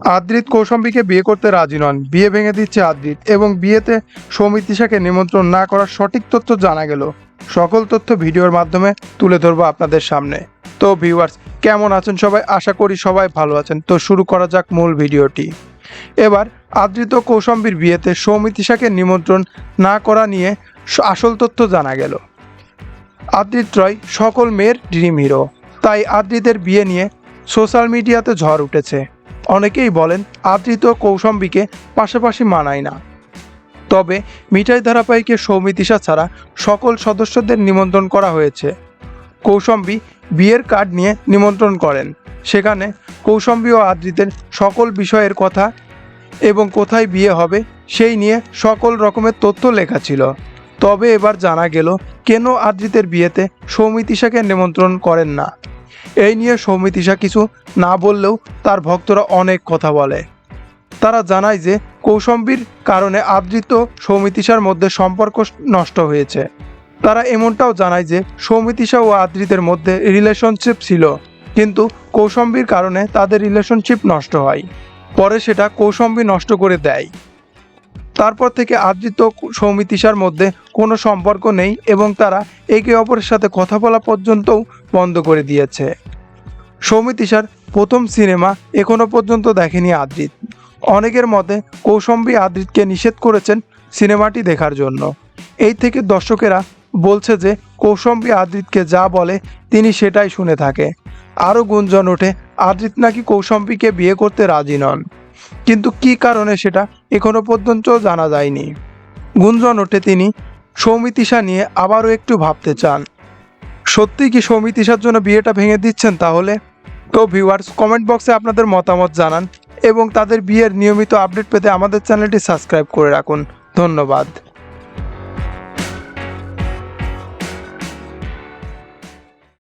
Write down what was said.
আদ্রিত কৌশম্বীকে বিয়ে করতে রাজি নন। বিয়ে ভেঙে দিচ্ছে আদ্রিত এবং বিয়েতে সৌমিত্রিষাকে নিমন্ত্রণ না করার সঠিক তথ্য জানা গেল। সকল তথ্য ভিডিওর মাধ্যমে তুলে ধরবো আপনাদের সামনে। তো ভিউয়ার্স, কেমন আছেন সবাই? আশা করি সবাই ভালো আছেন। তো শুরু করা যাক মূল ভিডিওটি। এবার আদ্রিত কৌশম্বীর বিয়েতে সৌমিত্রিষাকে নিমন্ত্রণ না করা নিয়ে আসল তথ্য জানা গেল। আদ্রিত রয় সকল মেয়ের ড্রিম হিরো। তাই আদ্রিতের বিয়ে নিয়ে সোশ্যাল মিডিয়াতে ঝড় উঠেছে। অনেকেই বলেন আদ্রিত কৌশম্বীকে পাশাপাশি মানায় না। তবে মিঠাই ধারাবাহিকে সৌমিতিশা ছাড়া সকল সদস্যদের নিমন্ত্রণ করা হয়েছে। কৌশম্বী বিয়ের কার্ড নিয়ে নিমন্ত্রণ করেন। সেখানে কৌশম্বী ও আদৃতের সকল বিষয়ের কথা এবং কোথায় বিয়ে হবে সেই নিয়ে সকল রকমের তথ্য লেখা ছিল। তবে এবার জানা গেল কেন আদৃতের বিয়েতে সৌমিতিশাকে নিমন্ত্রণ করেন না। এই নিয়ে সৌমিতিশা কিছু না বললেও তার ভক্তরা অনেক কথা বলে। তারা জানায় যে কৌশম্বীর কারণে আদৃত সৌমিতিশার মধ্যে সম্পর্ক নষ্ট হয়েছে। তারা এমনটাও জানায় যে সৌমিতিশা ও আদৃতের মধ্যে রিলেশনশিপ ছিল, কিন্তু কৌশম্বীর কারণে তাদের রিলেশনশিপ নষ্ট হয়। পরে সেটা কৌশম্বী নষ্ট করে দেয়। তারপর থেকে আদৃত সৌমিতিশার মধ্যে কোনো সম্পর্ক নেই এবং তারা একে অপরের সাথে কথা বলা পর্যন্তও বন্ধ করে দিয়েছে। সৌমিতিশার প্রথম সিনেমা এখনও পর্যন্ত দেখেনি আদ্রিত। অনেকের মতে কৌশম্বী আদ্রিতকে নিষেধ করেছেন সিনেমাটি দেখার জন্য। এই থেকে দর্শকেরা বলছে যে কৌশম্বী আদ্রিতকে যা বলে তিনি সেটাই শুনে থাকে। আরও গুঞ্জন ওঠে, আদ্রিত নাকি কৌশম্বীকে বিয়ে করতে রাজি নন। কিন্তু কী কারণে সেটা এখনও পর্যন্ত জানা যায়নি। গুঞ্জন ওঠে তিনি সৌমিতিশা নিয়ে আবারও একটু ভাবতে চান। সত্যি কি সৌমিতিশার জন্য বিয়েটা ভেঙে দিচ্ছেন তাহলে? তো ভিউয়ার্স কমেন্ট বক্সে আপনাদের মতামত জানান এবং তাদের বিয়ের নিয়মিত আপডেট পেতে আমাদের চ্যানেলটি সাবস্ক্রাইব করে রাখুন। ধন্যবাদ।